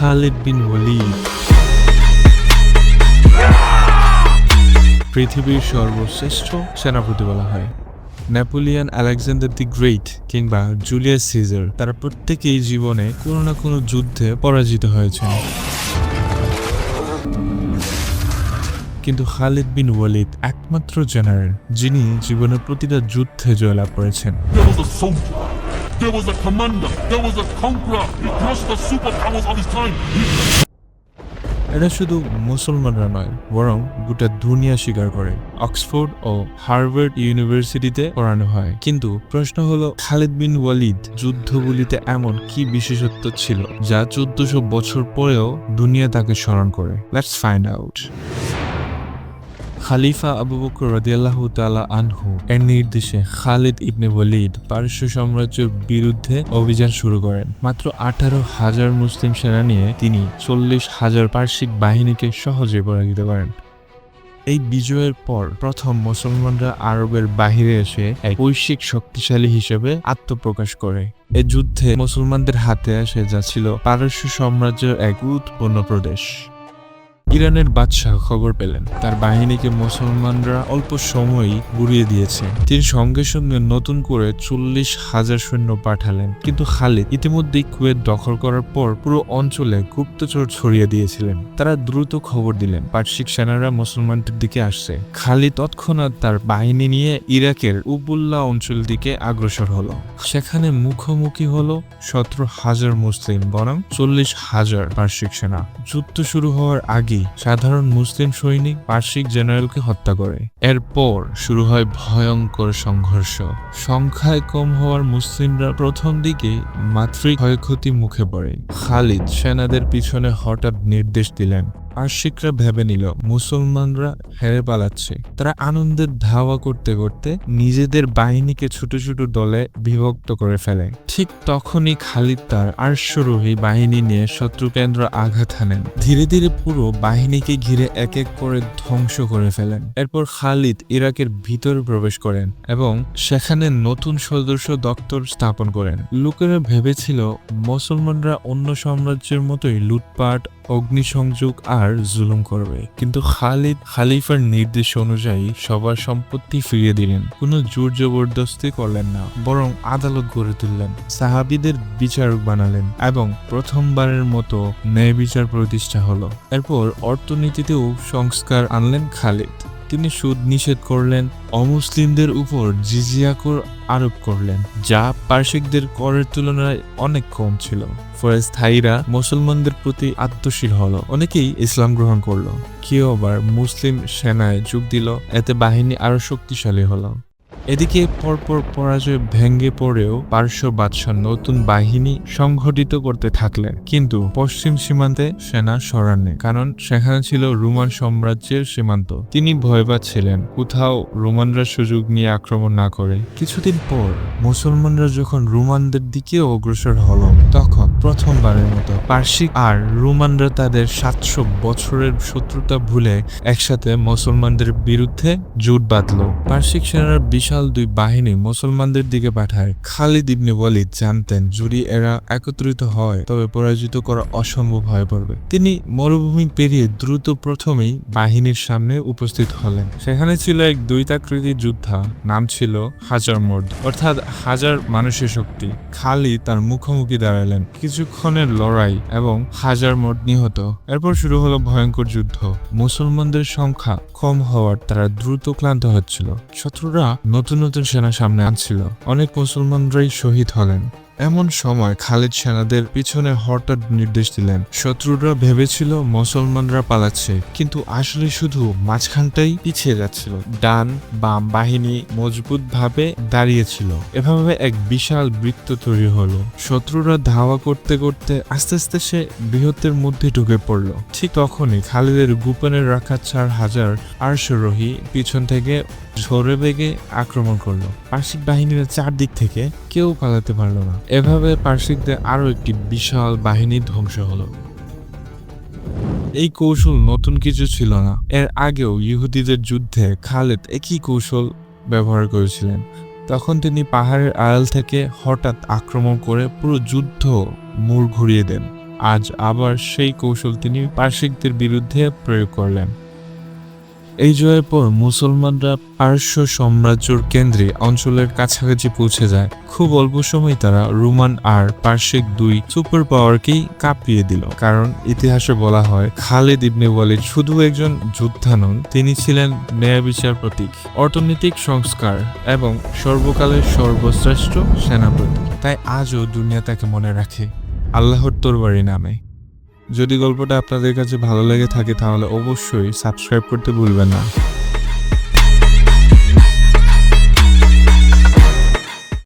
খালিদ বিন ওয়ালিদ। পৃথিবীর সর্বশ্রেষ্ঠ সেনাপতি বলা হয়। নেপোলিয়ান আলেকজান্ডার দি গ্রেট কিংবা জুলিয়াস সিজার তারা প্রত্যেকেই জীবনে কোনো না কোনো যুদ্ধে পরাজিত হয়েছেন। কিন্তু খালিদ বিন ওয়ালিদ একমাত্র জেনারেল, যিনি জীবনের প্রতিটা যুদ্ধে জয়লাভ করেছেন। There was a commander. There was a conqueror. He crushed the superpowers of his time. এটা শুধু মুসলমানরা নয়, বরং গোটা দুনিয়া স্বীকার করে অক্সফোর্ড ও হার্ভার্ড ইউনিভার্সিটিতে পড়ানো হয় কিন্তু প্রশ্ন হলো, খালিদ বিন ওয়ালিদ যুদ্ধগুলিতে এমন কি বিশেষত্ব ছিল, যা চোদ্দশো বছর পরেও দুনিয়া তাকে স্মরণ করে লেটস ফাইন্ড আউট খালিফা আবু বকর রাদিয়াল্লাহু তাআলা আনহু এর নির্দেশে খালিদ ইবনে ওয়ালিদ পারস্য সাম্রাজ্যের বিরুদ্ধে অভিযান শুরু করেন। মাত্র আঠারো হাজার মুসলিম সেনা নিয়ে তিনি চল্লিশ হাজার পার্শ্বিক বাহিনীকে সহজে পরাজিত করেন। এই বিজয়ের পর প্রথম মুসলমানরা আরবের বাহিরে এসে এক বৈশ্বিক শক্তিশালী হিসেবে আত্মপ্রকাশ করে। এ যুদ্ধে মুসলমানদের হাতে আসে যা ছিল পারস্য সাম্রাজ্যের এক গুরুত্বপূর্ণ প্রদেশ। ইরানের বাদশাহ খবর পেলেন। তার বাহিনীকে মুসলমানরা অল্প সময়ই গুড়িয়ে দিয়েছে। তিনি সঙ্গে সঙ্গে নতুন করে চল্লিশ হাজার সৈন্য পাঠালেন। কিন্তু খালিদ ইতিমধ্যেই কুয়েত দখল করার পর পুরো অঞ্চলে গুপ্তচর ছড়িয়ে দিয়েছিলেন। তারা দ্রুত খবর দিলেন, পার্শ্বিক সেনারা মুসলমানদের দিকে আসছে। খালিদ তৎক্ষণাৎ তার বাহিনী নিয়ে ইরাকের উবুল্লা অঞ্চল দিকে অগ্রসর হলো। সেখানে মুখোমুখি হলো সতেরো হাজার মুসলিম, বরং চল্লিশ হাজার পার্শ্বিক সেনা। যুদ্ধ শুরু হওয়ার আগেই সাধারণ মুসলিম সৈনিক পার্শ্বিক জেনারেলকে হত্যা করে। এরপর শুরু হয় ভয়ঙ্কর সংঘর্ষ। সংখ্যায় কম হওয়ার মুসলিমরা প্রথম দিকে মাতৃ ক্ষয়ক্ষতি মুখে পড়ে। খালিদ সেনাদের পিছনে হঠাৎ নির্দেশ দিলেন পার্শ্বিকরা ভেবে নিল, মুসলমানরা হেরে পালাচ্ছে। তারা আনন্দের ধাওয়া করতে করতে নিজেদের বাহিনীকে ছোট ছোট দলে বিভক্ত করে ফেলে। ঠিক তখনই খালিদ তার আর্শ্বরোহী বাহিনী নিয়ে শত্রু কেন্দ্র আঘাত হানেন। ধীরে ধীরে পুরো বাহিনীকে ঘিরে এক এক করে ধ্বংস করে ফেলেন। এরপর খালিদ ইরাকের ভিতরে প্রবেশ করেন এবং সেখানে নতুন সদস্য দপ্তর স্থাপন করেন। লোকেরা ভেবেছিল, মুসলমানরা অন্য সাম্রাজ্যের মতোই লুটপাট অগ্নিসংযোগ আর জুলুম করবে। কিন্তু খালিদ খালিফার নির্দেশ অনুযায়ী সবার সম্পত্তি ফিরিয়ে দিলেন। কোনো জোর জবরদস্তি করলেন না, বরং আদালত গড়ে তুললেন, সাহাবিদের বিচারক বানালেন এবং প্রথমবারের মতো ন্যায় বিচার প্রতিষ্ঠা হলো। এরপর অর্থনীতিতেও সংস্কার আনলেন খালিদ। তিনি সুদ নিষেধ করলেন, অমুসলিমদের উপর জিজিয়া কর আরোপ করলেন, যা পার্শ্বিকদের করের তুলনায় অনেক কম ছিল। ফলে স্থায়ীরা মুসলমানদের প্রতি আত্মশীল হলো। অনেকেই ইসলাম গ্রহণ করল। কেউ আবার মুসলিম সেনায় যোগ দিল। এতে বাহিনী আরও শক্তিশালী হলো। এদিকে পরপর পরাজয় ভেঙ্গে পড়েও পার্শ্ব বাদশাহ নতুন বাহিনী সংঘটিত করতে থাকলেন। কিন্তু পশ্চিম সীমান্তে সেনা সরাননি কারণ সেখানে ছিল রোমান সাম্রাজ্যের সীমান্ত। তিনি ভয় পাচ্ছিলেন কোথাও রোমানরা সুযোগ নিয়ে আক্রমণ না করে। কিছুদিন পর মুসলমানরা যখন রোমানদের দিকে অগ্রসর হলো, তখন প্রথমবারের মতো পার্শ্বিক আর রোমানরা তাদের সাতশো বছরের শত্রুতা ভুলে একসাথে মুসলমানদের বিরুদ্ধে জোট বাঁধল। পার্শ্বিক সেনার বিশাল দুই বাহিনী মুসলমানদের দিকে পাঠায়। খালিদ ইবনে ওয়ালিদ জানতেন যদি এরা একত্রিত হয়, তবে পরাজিত করা অসম্ভব হয়ে পড়বে। তিনি মরুভূমি পেরিয়ে দ্রুত প্রথমেই বাহিনীর সামনে উপস্থিত হলেন। সেখানে ছিল এক দ্বৈতাকৃতি যোদ্ধা, নাম ছিল হাজার মর্দ, অর্থাৎ হাজার মানুষের শক্তি। খালি তার মুখোমুখি দাঁড়ালেন। কিছুক্ষণের লড়াই এবং হাজার মর্দ নিহত। এরপর শুরু হলো ভয়ঙ্কর যুদ্ধ। মুসলমানদের সংখ্যা কম হওয়ার তারা দ্রুত ক্লান্ত হচ্ছিল। শত্রুরা নতুন নতুন নতুন সেনা সামনে আনছিল। অনেক মুসলমানরাই শহীদ হলেন। এমন সময় খালিদ সেনাদের পিছনে হঠাৎ নির্দেশ দিলেন। শত্রুরা ভেবেছিল মুসলমানরা পালাচ্ছে, কিন্তু আসলে শুধু মাঝখানটাই পিছিয়ে যাচ্ছিল। ডান বাম বাহিনী মজবুত ভাবে দাঁড়িয়েছিল। এভাবে এক বিশাল বৃত্ত তৈরি হলো। শত্রুরা ধাওয়া করতে করতে আস্তে আস্তে সে বৃহত্তের মধ্যে ঢুকে পড়ল। ঠিক তখনই খালিদের গোপনে রাখা চার হাজার আরশরোহী পিছন থেকে ঝরে বেগে আক্রমণ করল। পার্শ্বিক বাহিনীর চারদিক থেকে কেউ পালাতে পারল না। এভাবে পার্শ্বিকদের আরও একটি বিশাল বাহিনী ধ্বংস হলো। এই কৌশল নতুন কিছু ছিল না। এর আগেও ইহুদিদের যুদ্ধে খালেদ একই কৌশল ব্যবহার করেছিলেন। তখন তিনি পাহাড়ের আড়াল থেকে হঠাৎ আক্রমণ করে পুরো যুদ্ধ মোড় ঘুরিয়ে দেন। আজ আবার সেই কৌশল তিনি পার্শ্বিকদের বিরুদ্ধে প্রয়োগ করলেন। এই জয়ের পর মুসলমানরা পারস্য সাম্রাজ্যর কেন্দ্রে অঞ্চলের কাছাকাছি পৌঁছে যায়। খুব অল্প সময় তারা রোমান আর পার্শ্বিক দুই সুপার পাওয়ারকেই কাঁপিয়ে দিল। কারণ ইতিহাসে বলা হয়, খালিদ ইবনে ওয়ালিদ শুধু একজন যোদ্ধা নন, তিনি ছিলেন ন্যায় বিচার প্রতীক, অর্থনৈতিক সংস্কার এবং সর্বকালের সর্বশ্রেষ্ঠ সেনাপতি। তাই আজও দুনিয়া তাকে মনে রাখে, আল্লাহর তরবারি নামে। যদি গল্পটা আপনাদের কাছে ভালো লেগে থাকে তাহলে অবশ্যই সাবস্ক্রাইব করতে ভুলবেন না।